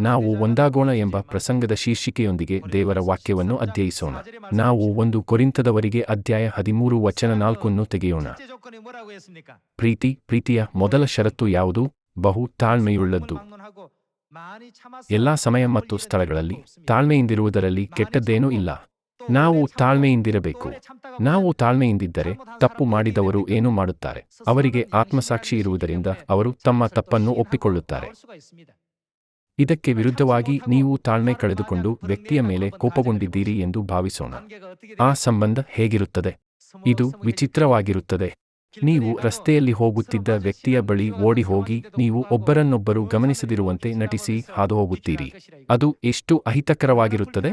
ನಾವು ಒಂದಾಗೋಣ ಎಂಬ ಪ್ರಸಂಗದ ಶೀರ್ಷಿಕೆಯೊಂದಿಗೆ ದೇವರ ವಾಕ್ಯವನ್ನು ಅಧ್ಯಯಿಸೋಣ. ನಾವು ಒಂದು ಕೊರಿಂತದವರಿಗೆ ಅಧ್ಯಾಯ ಹದಿಮೂರು ವಚನ ನಾಲ್ಕನ್ನು ತೆಗೆಯೋಣ. ಪ್ರೀತಿ, ಪ್ರೀತಿಯ ಮೊದಲ ಷರತ್ತು ಯಾವುದು? ಬಹು ತಾಳ್ಮೆಯುಳ್ಳದ್ದು. ಎಲ್ಲಾ ಸಮಯ ಮತ್ತು ಸ್ಥಳಗಳಲ್ಲಿ ತಾಳ್ಮೆಯಿಂದಿರುವುದರಲ್ಲಿ ಕೆಟ್ಟದ್ದೇನೂ ಇಲ್ಲ. ನಾವು ತಾಳ್ಮೆಯಿಂದಿರಬೇಕು. ನಾವು ತಾಳ್ಮೆಯಿಂದಿದ್ದರೆ ತಪ್ಪು ಮಾಡಿದವರು ಏನು ಮಾಡುತ್ತಾರೆ. ಅವರಿಗೆ ಆತ್ಮಸಾಕ್ಷಿ ಇರುವುದರಿಂದ ಅವರು ತಮ್ಮ ತಪ್ಪನ್ನು ಒಪ್ಪಿಕೊಳ್ಳುತ್ತಾರೆ. ಇದಕ್ಕೆ ವಿರುದ್ಧವಾಗಿ ನೀವು ತಾಳ್ಮೆ ಕಳೆದುಕೊಂಡು ವ್ಯಕ್ತಿಯ ಮೇಲೆ ಕೋಪಗೊಂಡಿದ್ದೀರಿ ಎಂದು ಭಾವಿಸೋಣ. ಆ ಸಂಬಂಧ ಹೇಗಿರುತ್ತದೆ? ಇದು ವಿಚಿತ್ರವಾಗಿರುತ್ತದೆ. ನೀವು ರಸ್ತೆಯಲ್ಲಿ ಹೋಗುತ್ತಿದ್ದ ವ್ಯಕ್ತಿಯ ಬಳಿ ಓಡಿ ಹೋಗಿ ನೀವು ಒಬ್ಬರನ್ನೊಬ್ಬರು ಗಮನಿಸದಿರುವಂತೆ ನಟಿಸಿ ಹಾದುಹೋಗುತ್ತೀರಿ. ಅದು ಎಷ್ಟು ಅಹಿತಕರವಾಗಿರುತ್ತದೆ?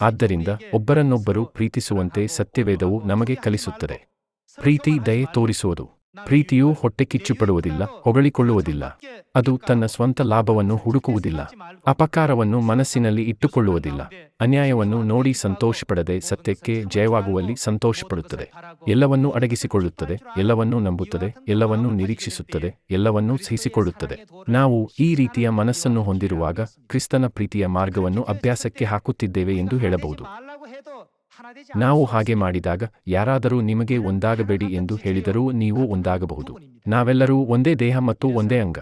ಆದ್ದರಿಂದ ಒಬ್ಬರನ್ನೊಬ್ಬರು ಪ್ರೀತಿಸುವಂತೆ ಸತ್ಯವೇದವು ನಮಗೆ ಕಲಿಸುತ್ತದೆ. ಪ್ರೀತಿ, ದಯೆ ತೋರಿಸುವುದು. ಪ್ರೀತಿಯು ಹೊಟ್ಟೆ ಕಿಚ್ಚುಪಡುವುದಿಲ್ಲ, ಹೊಗಳಿಕೊಳ್ಳುವುದಿಲ್ಲ. ಅದು ತನ್ನ ಸ್ವಂತ ಲಾಭವನ್ನು ಹುಡುಕುವುದಿಲ್ಲ. ಅಪಕಾರವನ್ನು ಮನಸ್ಸಿನಲ್ಲಿ ಇಟ್ಟುಕೊಳ್ಳುವುದಿಲ್ಲ. ಅನ್ಯಾಯವನ್ನು ನೋಡಿ ಸಂತೋಷಪಡದೆ ಸತ್ಯಕ್ಕೆ ಜಯವಾಗುವಲ್ಲಿ ಸಂತೋಷಪಡುತ್ತದೆ. ಎಲ್ಲವನ್ನೂ ಅಡಗಿಸಿಕೊಳ್ಳುತ್ತದೆ, ಎಲ್ಲವನ್ನೂ ನಂಬುತ್ತದೆ, ಎಲ್ಲವನ್ನೂ ನಿರೀಕ್ಷಿಸುತ್ತದೆ, ಎಲ್ಲವನ್ನೂ ಸಹಿಸಿಕೊಳ್ಳುತ್ತದೆ. ನಾವು ಈ ರೀತಿಯ ಮನಸ್ಸನ್ನು ಹೊಂದಿರುವಾಗ ಕ್ರಿಸ್ತನ ಪ್ರೀತಿಯ ಮಾರ್ಗವನ್ನು ಅಭ್ಯಾಸಕ್ಕೆ ಹಾಕುತ್ತಿದ್ದೇವೆ ಎಂದು ಹೇಳಬಹುದು. ನಾವು ಹಾಗೆ ಮಾಡಿದಾಗ ಯಾರಾದರೂ ನಿಮಗೆ ಒಂದಾಗಬೇಡಿ ಎಂದು ಹೇಳಿದರೂ ನೀವು ಒಂದಾಗಬಹುದು. ನಾವೆಲ್ಲರೂ ಒಂದೇ ದೇಹ ಮತ್ತು ಒಂದೇ ಅಂಗ.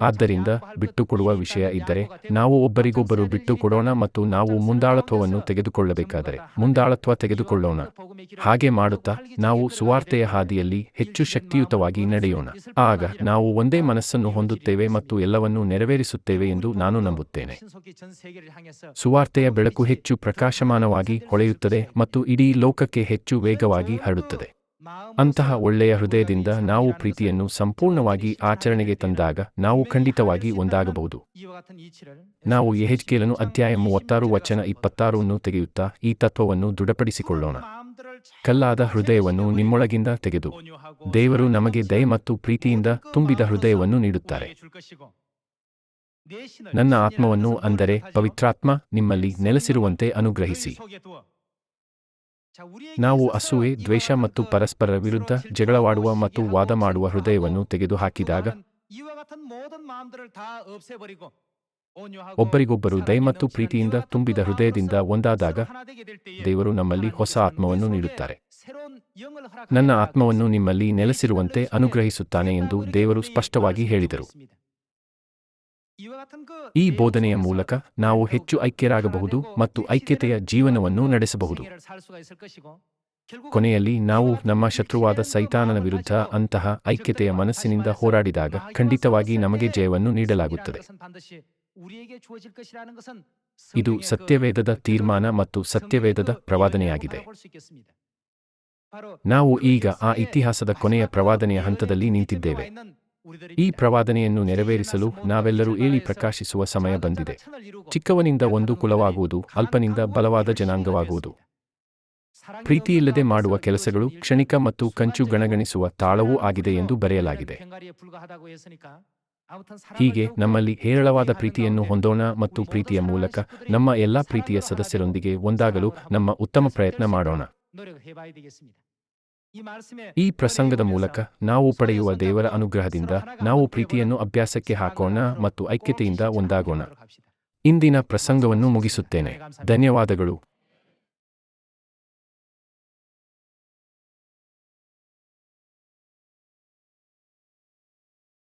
ಆದ್ದರಿಂದ ಬಿಟ್ಟುಕೊಡುವ ವಿಷಯ ಇದ್ದರೆ ನಾವು ಒಬ್ಬರಿಗೊಬ್ಬರು ಬಿಟ್ಟುಕೊಡೋಣ ಮತ್ತು ನಾವು ಮುಂದಾಳತ್ವವನ್ನು ತೆಗೆದುಕೊಳ್ಳಬೇಕಾದರೆ ಮುಂದಾಳತ್ವ ತೆಗೆದುಕೊಳ್ಳೋಣ. ಹಾಗೆ ಮಾಡುತ್ತಾ ನಾವು ಸುವಾರ್ತೆಯ ಹಾದಿಯಲ್ಲಿ ಹೆಚ್ಚು ಶಕ್ತಿಯುತವಾಗಿ ನಡೆಯೋಣ. ಆಗ ನಾವು ಒಂದೇ ಮನಸ್ಸನ್ನು ಹೊಂದುತ್ತೇವೆ ಮತ್ತು ಎಲ್ಲವನ್ನೂ ನೆರವೇರಿಸುತ್ತೇವೆ ಎಂದು ನಾನು ನಂಬುತ್ತೇನೆ. ಸುವಾರ್ತೆಯ ಬೆಳಕು ಹೆಚ್ಚು ಪ್ರಕಾಶಮಾನವಾಗಿ ಹೊಳೆಯುತ್ತದೆ ಮತ್ತು ಇಡೀ ಲೋಕಕ್ಕೆ ಹೆಚ್ಚು ವೇಗವಾಗಿ ಹರಡುತ್ತದೆ. ಅಂತಹ ಒಳ್ಳೆಯ ಹೃದಯದಿಂದ ನಾವು ಪ್ರೀತಿಯನ್ನು ಸಂಪೂರ್ಣವಾಗಿ ಆಚರಣೆಗೆ ತಂದಾಗ ನಾವು ಖಂಡಿತವಾಗಿ ಒಂದಾಗಬಹುದು. ನಾವು ಯೆಹೆಜ್ಕೇಲನು ಅಧ್ಯಾಯ ಮೂವತ್ತಾರು ವಚನ ಇಪ್ಪತ್ತಾರನ್ನು ತೆಗೆಯುತ್ತಾ ಈ ತತ್ವವನ್ನು ದೃಢಪಡಿಸಿಕೊಳ್ಳೋಣ. ಕಲ್ಲಾದ ಹೃದಯವನ್ನು ನಿಮ್ಮೊಳಗಿಂದ ತೆಗೆದು ದೇವರು ನಮಗೆ ದಯ ಮತ್ತು ಪ್ರೀತಿಯಿಂದ ತುಂಬಿದ ಹೃದಯವನ್ನು ನೀಡುತ್ತಾರೆ. ನನ್ನ ಆತ್ಮವನ್ನು ಅಂದರೆ ಪವಿತ್ರಾತ್ಮ ನಿಮ್ಮಲ್ಲಿ ನೆಲೆಸಿರುವಂತೆ ಅನುಗ್ರಹಿಸಿ. ನಾವು ಅಸೂಯೆ, ದ್ವೇಷ ಮತ್ತು ಪರಸ್ಪರ ವಿರುದ್ಧ ಜಗಳವಾಡುವ ಮತ್ತು ವಾದ ಮಾಡುವ ಹೃದಯವನ್ನು ತೆಗೆದುಹಾಕಿದಾಗ ಒಬ್ಬರಿಗೊಬ್ಬರು ದಯ ಮತ್ತು ಪ್ರೀತಿಯಿಂದ ತುಂಬಿದ ಹೃದಯದಿಂದ ಒಂದಾದಾಗ ದೇವರು ನಮ್ಮಲ್ಲಿ ಹೊಸ ಆತ್ಮವನ್ನು ನೀಡುತ್ತಾರೆ. ನನ್ನ ಆತ್ಮವನ್ನು ನಿಮ್ಮಲ್ಲಿ ನೆಲೆಸಿರುವಂತೆ ಅನುಗ್ರಹಿಸುತ್ತಾನೆ ಎಂದು ದೇವರು ಸ್ಪಷ್ಟವಾಗಿ ಹೇಳಿದರು. ಈ ಬೋಧನೆಯ ಮೂಲಕ ನಾವು ಹೆಚ್ಚು ಐಕ್ಯರಾಗಬಹುದು ಮತ್ತು ಐಕ್ಯತೆಯ ಜೀವನವನ್ನು ನಡೆಸಬಹುದು. ಕೊನೆಯಲ್ಲಿ ನಾವು ನಮ್ಮ ಶತ್ರುವಾದ ಸೈತಾನನ ವಿರುದ್ಧ ಅಂತಹ ಐಕ್ಯತೆಯ ಮನಸ್ಸಿನಿಂದ ಹೋರಾಡಿದಾಗ ಖಂಡಿತವಾಗಿ ನಮಗೆ ಜಯವನ್ನು ನೀಡಲಾಗುತ್ತದೆ. ಇದು ಸತ್ಯವೇದದ ತೀರ್ಮಾನ ಮತ್ತು ಸತ್ಯವೇದದ ಪ್ರವಾದನೆಯಾಗಿದೆ. ನಾವು ಈಗ ಆ ಇತಿಹಾಸದ ಕೊನೆಯ ಪ್ರವಾದನೆಯ ಹಂತದಲ್ಲಿ ನಿಂತಿದ್ದೇವೆ. ಈ ಪ್ರವಾದನೆಯನ್ನು ನೆರವೇರಿಸಲು ನಾವೆಲ್ಲರೂ ಏಳಿ ಪ್ರಕಾಶಿಸುವ ಸಮಯ ಬಂದಿದೆ. ಚಿಕ್ಕವನಿಂದ ಒಂದು ಕುಲವಾಗುವುದು ಅಲ್ಪನಿಂದ ಬಲವಾದ ಜನಾಂಗವಾಗುವುದು. ಪ್ರೀತಿಯಿಲ್ಲದೆ ಮಾಡುವ ಕೆಲಸಗಳು ಕ್ಷಣಿಕ ಮತ್ತು ಕಂಚು ಗಣಗಣಿಸುವ ತಾಳವೂ ಆಗಿದೆ ಎಂದು ಬರೆಯಲಾಗಿದೆ. ಹೀಗೆ ನಮ್ಮಲ್ಲಿ ಹೇರಳವಾದ ಪ್ರೀತಿಯನ್ನು ಹೊಂದೋಣ ಮತ್ತು ಪ್ರೀತಿಯ ಮೂಲಕ ನಮ್ಮ ಎಲ್ಲಾ ಪ್ರೀತಿಯ ಸದಸ್ಯರೊಂದಿಗೆ ಒಂದಾಗಲು ನಮ್ಮ ಉತ್ತಮ ಪ್ರಯತ್ನ ಮಾಡೋಣ. ಈ ಪ್ರಸಂಗದ ಮೂಲಕ ನಾವು ಪಡೆಯುವ ದೇವರ ಅನುಗ್ರಹದಿಂದ ನಾವು ಪ್ರೀತಿಯನ್ನು ಅಭ್ಯಾಸಕ್ಕೆ ಹಾಕೋಣ ಮತ್ತು ಐಕ್ಯತೆಯಿಂದ ಒಂದಾಗೋಣ. ಇಂದಿನ ಪ್ರಸಂಗವನ್ನು ಮುಗಿಸುತ್ತೇನೆ. ಧನ್ಯವಾದಗಳು.